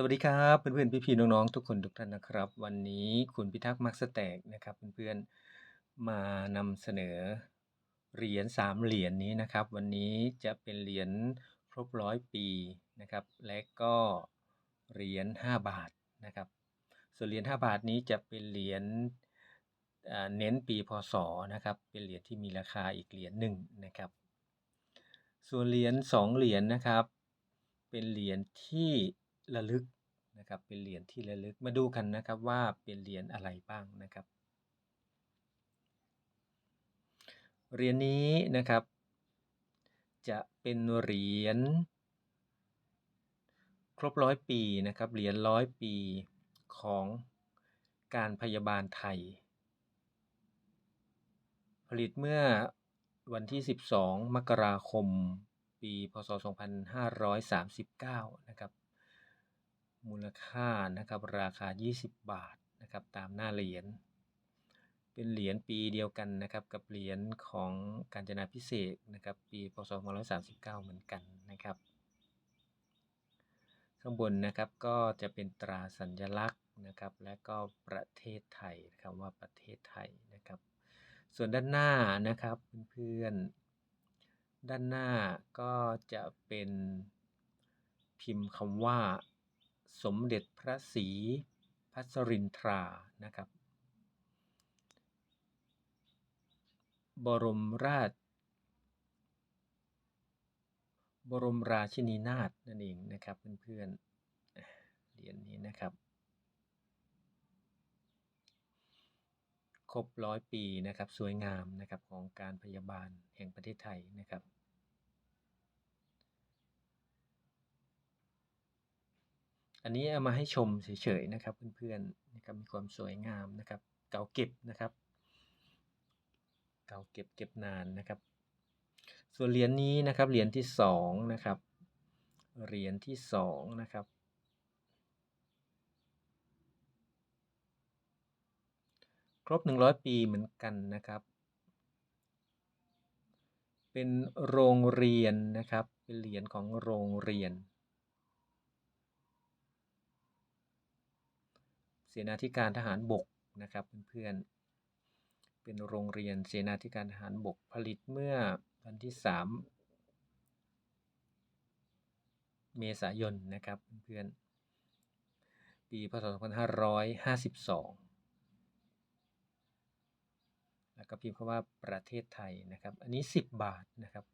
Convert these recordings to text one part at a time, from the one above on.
สวัสดีครับเพื่อนๆพี่ๆน้องๆทุกคนทุกท่านนะครับ วันนี้คุณพิทักษ์มักสแตกนะครับเพื่อนๆมานำเสนอเหรียญ3เหรียญนี้นะครับ วันนี้จะเป็นเหรียญครบร้อยปีนะครับ และก็เหรียญ5บาทนะครับ ส่วนเหรียญ5บาทนี้จะเป็นเหรียญเน้นปีพศนะครับ เป็นเหรียญที่มีราคาอีกเหรียญหนึ่งนะครับ ส่วนเหรียญ2เหรียญนะครับ เป็นเหรียญที่ ระลึกนะครับเป็นเหรียญที่ระลึกมาดูกันนะครับว่าเป็นเหรียญอะไรบ้างนะครับเหรียญนี้นะครับ จะเป็นเหรียญครบร้อยปีนะครับเหรียญร้อยปีของการพยาบาลไทย ผลิตเมื่อวันที่ 12 มกราคม ปี พศ 2539 นะครับ มูลค่านะครับราคา 20 บาทนะครับตามหน้าเหรียญ เป็นเหรียญปีเดียวกันนะครับกับเหรียญของการจนาพิเศษนะครับปีพศ2539 เหมือนกันนะครับ ข้างบนนะครับก็จะเป็นตราสัญลักษณ์นะครับและก็ประเทศไทยคำว่าประเทศไทยนะครับ ส่วนด้านหน้านะครับเพื่อนๆด้านหน้าก็จะเป็นพิมพ์คำว่า สมเด็จพระศรีพัสรินทรานะครับ บรมราช บรมราชินีนาถนั่นเองนะครับเพื่อนๆเหรียญนี้นะครับ ครบร้อยปีนะครับสวยงามนะครับของการพยาบาลแห่งประเทศไทยนะครับ อันนี้เอามาให้ชมเฉยๆนะครับเพื่อนๆนะครับมีความสวยงามนะครับ เก่าเก็บนะครับ เก่าเก็บเก็บนานนะครับ ส่วนเหรียญนี้นะครับเหรียญที่สองนะครับเหรียญที่สองนะครับครบ 100 ปีเหมือนกันนะครับ เป็นโรงเรียนนะครับ เป็นเหรียญของโรงเรียน เสนาธิการทหารบกนะครับเพื่อนๆ เป็นโรงเรียนเสนาธิการทหารบกผลิตเมื่อวันที่ 3 เมษายนนะครับเพื่อนๆ ปีพศ 2552 แล้วก็พิมพ์คำว่าประเทศไทยนะครับ อันนี้ 10 บาทนะครับ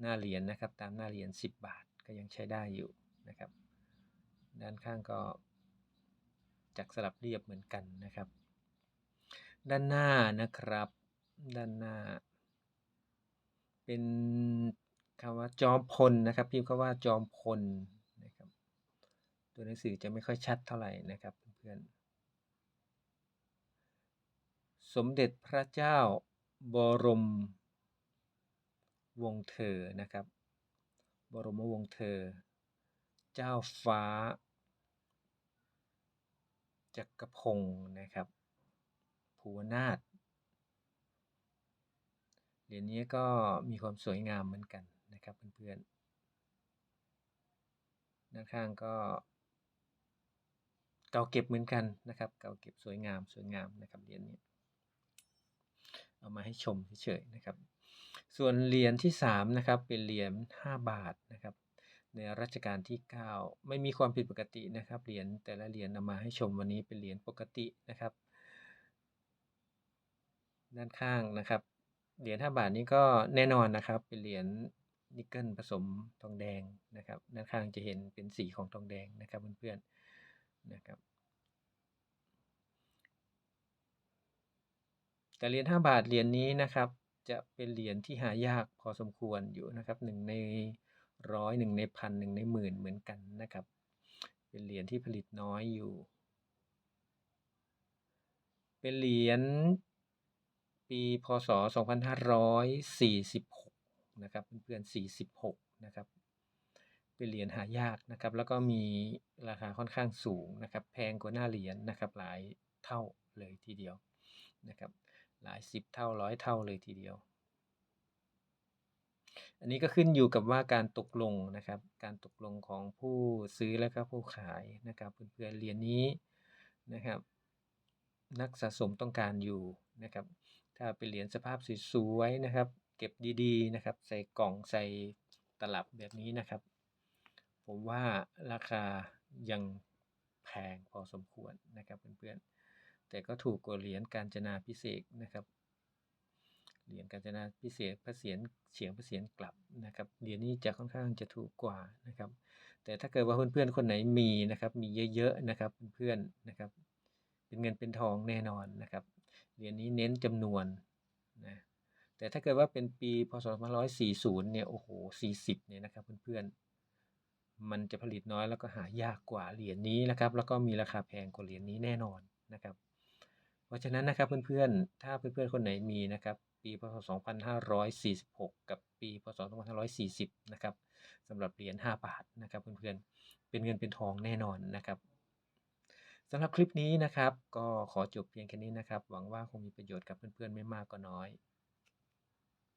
หน้าเหรียญนะครับตามหน้าเหรียญ10 บาทก็ยังใช้ได้อยู่นะครับ ด้านข้างก็ จักสลับเรียบเหมือนกันนะครับ ด้านหน้านะครับ ด้านหน้า เป็นคำว่าจอมพลนะครับพิมพ์คำว่าจอมพลนะครับตัวหนังสือจะไม่ค่อยชัดเท่าไหร่นะครับเพื่อนๆสมเด็จพระเจ้าบรมวงศ์เธอนะครับ บรมวงศ์เธอ เจ้าฟ้า จักรพงศ์นะครับ ภูวนาถเหรียญนี้ก็มีความสวยงามเหมือนกันนะครับเพื่อนๆด้านข้างก็ เก่าเก็บเหมือนกันนะครับ เก่าเก็บสวยงามสวยงามนะครับเหรียญนี้เอามาให้ชมเฉยๆนะครับ ส่วนเหรียญที่3นะครับเป็นเหรียญ5บาทนะครับ ในรัชกาลที่ 9 ไม่มีความผิดปกตินะครับ เหรียญแต่ละเหรียญนำมาให้ชมวันนี้เป็นเหรียญปกตินะครับ ด้านข้างนะครับ เหรียญ5บาทนี้ก็แน่นอนนะครับ เป็นเหรียญนิกเกิลผสมทองแดงนะครับ ด้านข้างจะเห็นเป็นสีของทองแดงนะครับเพื่อนๆนะครับแต่เหรียญ5บาทเหรียญนี้นะครับ จะเป็นเหรียญที่หายากพอสมควรอยู่นะครับหนึ่งใน ร้อยหนึ่งในพันหนึ่งในหมื่นเหมือนกันนะครับ เป็นเหรียญที่ผลิตน้อยอยู่ เป็นเหรียญปีพศ 2546 นะครับเพื่อนๆ46 นะครับ เป็นเหรียญหายากนะครับ แล้วก็มีราคาค่อนข้างสูงนะครับ แพงกว่าหน้าเหรียญนะครับ หลายเท่าเลยทีเดียวนะครับ หลายสิบเท่าร้อยเท่าเลยทีเดียว อันนี้ก็ขึ้นอยู่กับว่าการตกลงนะครับ การตกลงของผู้ซื้อและก็ผู้ขายนะครับเพื่อนๆเหรียญนี้นะครับ นักสะสมต้องการอยู่นะครับ ถ้าเป็นเหรียญสภาพสวยๆนะครับ เก็บดีๆนะครับ ใส่กล่องใส่ตลับแบบนี้นะครับ ผมว่าราคายังแพงพอสมควรนะครับเพื่อนๆแต่ก็ถูกกว่าเหรียญกาญจนาพิเศษนะครับ เหรียญกาญจนาพิเศษพระเศียรเฉียงพระเศียรกลับนะครับเหรียญนี้จะค่อนข้างจะถูกกว่านะครับ แต่ถ้าเกิดว่าเพื่อนๆคนไหนมีนะครับ มีเยอะๆนะครับเพื่อนๆนะครับ เป็นเงินเป็นทองแน่นอนนะครับเหรียญนี้เน้นจำนวนนะแต่ถ้าเกิดว่าเป็นปีพศ2540 เนี่ย โอ้โห 40 เนี่ยนะครับเพื่อนๆ มันจะผลิตน้อยแล้วก็หายากกว่าเหรียญนี้นะครับ แล้วก็มีราคาแพงกว่าเหรียญนี้แน่นอนนะครับ เพราะฉะนั้นนะครับเพื่อนๆ ถ้าเพื่อนๆ คนไหนมีนะครับ ปีพศ 2546 กับปีพศ 2540 นะครับสำหรับเหรียญ5บาทนะครับเพื่อนๆ เป็นเงินเป็นทองแน่นอนนะครับสำหรับคลิปนี้นะครับ ก็ขอจบเพียงแค่นี้นะครับ หวังว่าคงมีประโยชน์กับเพื่อนๆ ไม่มากก็น้อย